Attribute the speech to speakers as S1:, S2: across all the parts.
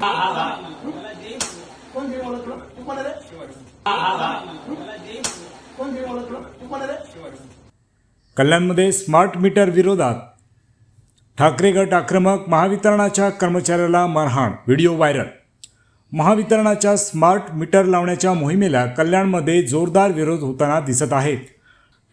S1: कोण तू कोण रे कोण तू कोण रे
S2: कल्याणमध्ये स्मार्ट मीटर विरोधात ठाकरे गट आक्रमक महावितरणाच्या कर्मचाऱ्याला मारहाण व्हिडिओ व्हायरल. महावितरणाच्या स्मार्ट मीटर लावण्याच्या मोहिमेला कल्याणमध्ये जोरदार विरोध होताना दिसत आहेत.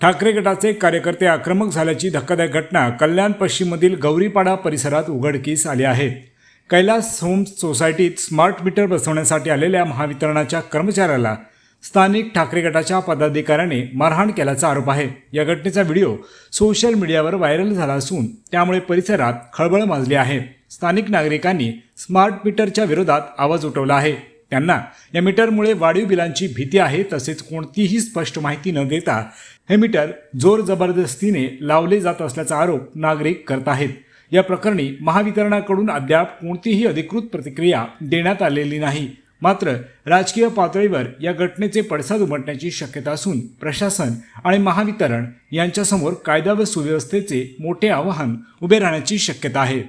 S2: ठाकरे गटाचे कार्यकर्ते आक्रमक झाल्याची धक्कादायक घटना कल्याण पश्चिममधील गौरीपाडा परिसरात उघडकीस आली आहे. कैलास होम्स सोसायटीत स्मार्ट मीटर बसवण्यासाठी आलेल्या महावितरणाच्या कर्मचाऱ्याला स्थानिक ठाकरे गटाच्या पदाधिकाऱ्याने मारहाण केल्याचा आरोप आहे. या घटनेचा व्हिडिओ सोशल मीडियावर व्हायरल झाला असून त्यामुळे परिसरात खळबळ माजली आहे. स्थानिक नागरिकांनी स्मार्ट मीटरच्या विरोधात आवाज उठवला आहे. त्यांना या मीटरमुळे वाढीव बिलांची भीती आहे तसेच कोणतीही स्पष्ट माहिती न देता हे मीटर जोर जबरदस्तीने लावले जात असल्याचा आरोप नागरिक करत आहेत. या प्रकरणी महावितरणाकडून अद्याप कोणतीही अधिकृत प्रतिक्रिया देण्यात आलेली नाही. मात्र राजकीय पातळीवर या घटनेचे पडसाद उमटण्याची शक्यता असून प्रशासन आणि महावितरण यांच्यासमोर कायदा व सुव्यवस्थेचे मोठे आव्हान उभे राहण्याची शक्यता आहे.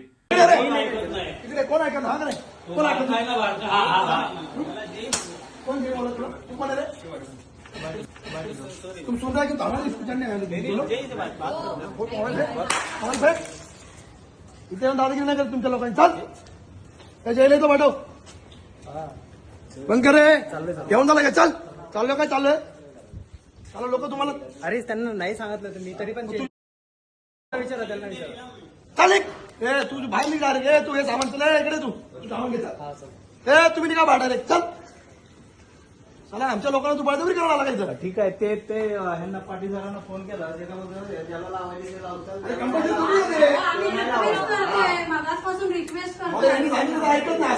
S1: तुम सुन रहे हो हमारे इथे येऊन दादागिरी नाही करत तुमच्या लोकांनी. चाल. त्या जेल येतो पाठव. बंद कर रे येऊन झालं का चल. चाललो काय चाललोय? चालू लोक तुम्हाला
S3: अरे त्यांना नाही सांगितलं तुम्ही तरी पण विचारा त्यांना विचारा.
S1: चाल एक. ए तू बाहेर निघा रे ए तू हे सामान चल. इकडे तू. तू सामान घेता ए तुम्ही निघा रे चल. चला आमच्या लोकांना तू बळजबरी करायला लागायचं
S3: ठीक आहे ते ते अं, ह्यांना पाटील सरांना फोन केला त्याच्याबद्दल ज्याला लावायचे ते लावतात.
S1: अरे कंपल्सरी थोडी आहे ते.
S4: आम्ही रिक्वेस्ट करतोय मागासपासून रिक्वेस्ट
S1: अरे यांनी
S4: करतोय.
S1: सांगितलं तर ऐकत नाही.